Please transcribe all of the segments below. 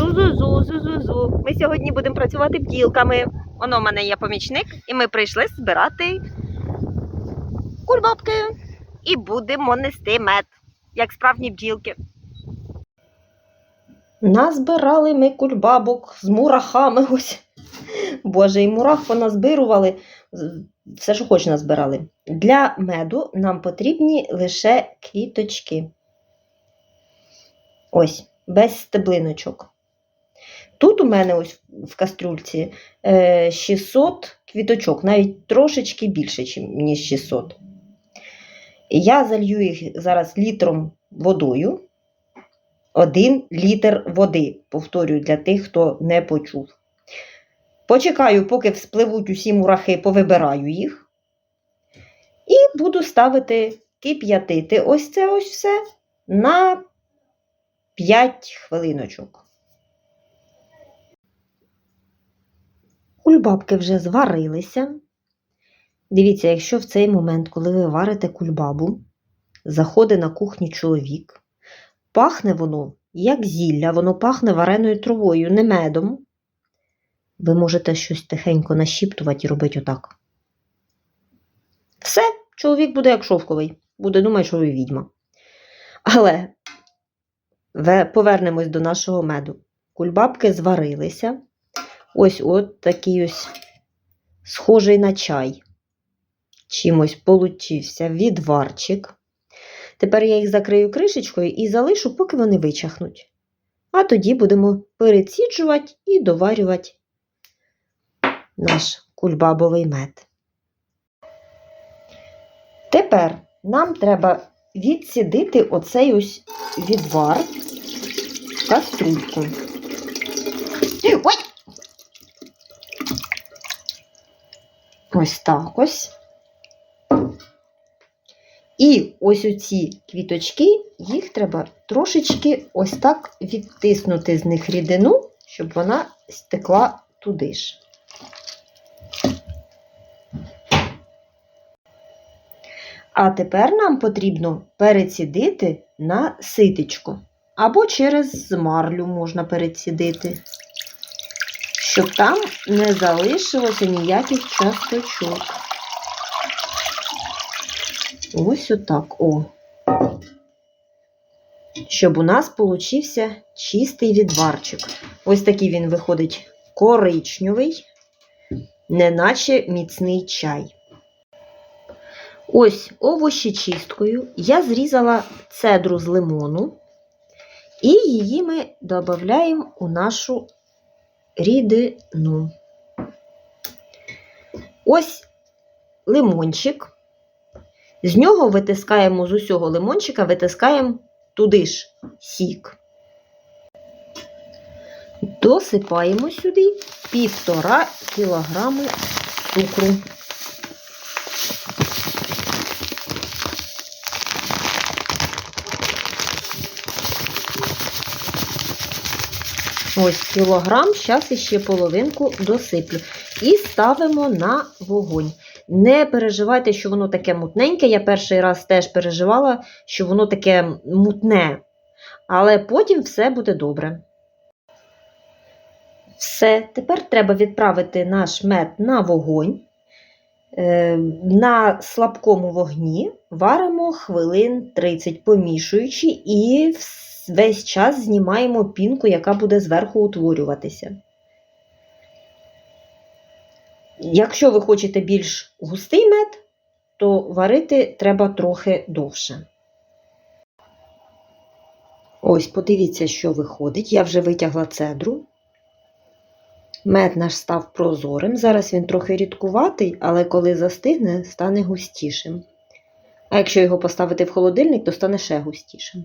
Зу-зу-зу, зу-зу-зу. Ми сьогодні будемо працювати бділками. Воно в мене є помічник, і ми прийшли збирати кульбабки. І будемо нести мед, як справжні бджілки. Назбирали ми кульбабок з мурахами. Ось. Боже, і мурах поназбирували. Все, що хоч назбирали. Для меду нам потрібні лише квіточки. Ось, без стеблиночок. Тут у мене ось в кастрюльці е, 600 квіточок, навіть трошечки більше, ніж 600. Я залью їх зараз літром водою. Один літр води, повторюю, для тих, хто не почув. Почекаю, поки вспливуть усі мурахи, повибираю їх. І буду ставити кип'ятити ось це ось все на 5 хвилиночок. Кульбабки вже зварилися. Дивіться, якщо в цей момент, коли ви варите кульбабу, заходить на кухню чоловік, пахне воно як зілля, воно пахне вареною травою, не медом. Ви можете щось тихенько нашіптувати і робити отак. Все, чоловік буде як шовковий, буде думати, що ви відьма. Але повернемось до нашого меду. Кульбабки зварилися. Ось от такий ось схожий на чай. Чимось получився відварчик. Тепер я їх закрию кришечкою і залишу, поки вони вичахнуть. А тоді будемо переціджувати і доварювати наш кульбабовий мед. Тепер нам треба відсідити оцей ось відвар в каструльку. Ось так ось. І ось оці квіточки, їх треба трошечки ось так відтиснути з них рідину, щоб вона стекла туди ж. А тепер нам потрібно перецідити на ситечко. Або через марлю можна перецідити, щоб там не залишилося ніяких часточок. Ось отак. О. Щоб у нас получився чистий відварчик. Ось такий він виходить коричневий, неначе міцний чай. Ось овощі чисткою я зрізала цедру з лимону, і її ми додаємо у нашу рідину. Ось лимончик. З нього витискаємо з усього лимончика, витискаємо туди ж сік. Досипаємо сюди півтора кілограми цукру. Ось кілограм, зараз іще половинку досиплю. І ставимо на вогонь. Не переживайте, що воно таке мутненьке. Я перший раз теж переживала, що воно таке мутне. Але потім все буде добре. Все, тепер треба відправити наш мед на вогонь. Е, На слабкому вогні варимо хвилин 30, помішуючи, і вс- весь час знімаємо пінку, яка буде зверху утворюватися. Якщо ви хочете більш густий мед, то варити треба трохи довше. Ось, подивіться, що виходить. Я вже витягла цедру. Мед наш став прозорим. Зараз він трохи рідкуватий, але коли застигне, стане густішим. А якщо його поставити в холодильник, то стане ще густішим.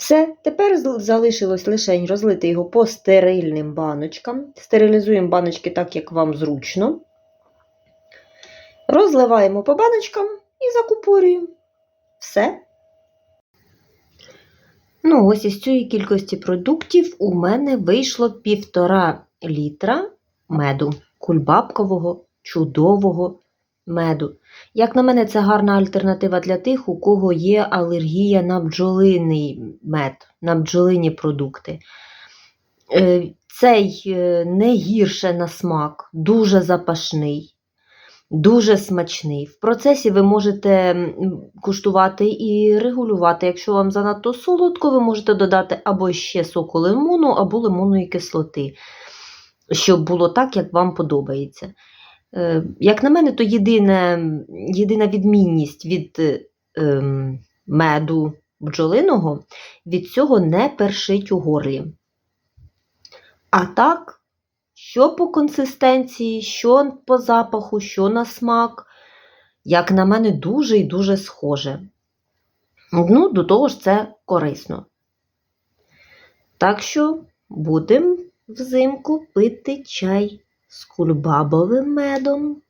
Все, тепер залишилось лише розлити його по стерильним баночкам. Стерилізуємо баночки так, як вам зручно. Розливаємо по баночкам і закупорюємо. Все. Ну, ось із цієї кількості продуктів у мене вийшло півтора літра меду, кульбабкового, чудового меду. Як на мене, це гарна альтернатива для тих, у кого є алергія на бджолиний мед, на бджолині продукти. Е, Цей е, не гірше на смак, дуже запашний, дуже смачний. В процесі ви можете куштувати і регулювати. Якщо вам занадто солодко, ви можете додати або ще соку лимону, або лимонної кислоти, щоб було так, як вам подобається. Е, Як на мене, то єдине, єдина відмінність від меду бджолиного від цього не першить у горлі. А так, що по консистенції, що по запаху, що на смак, як на мене, дуже і дуже схоже. Ну, до того ж, це корисно. Так що будемо взимку пити чай з кульбабовим медом.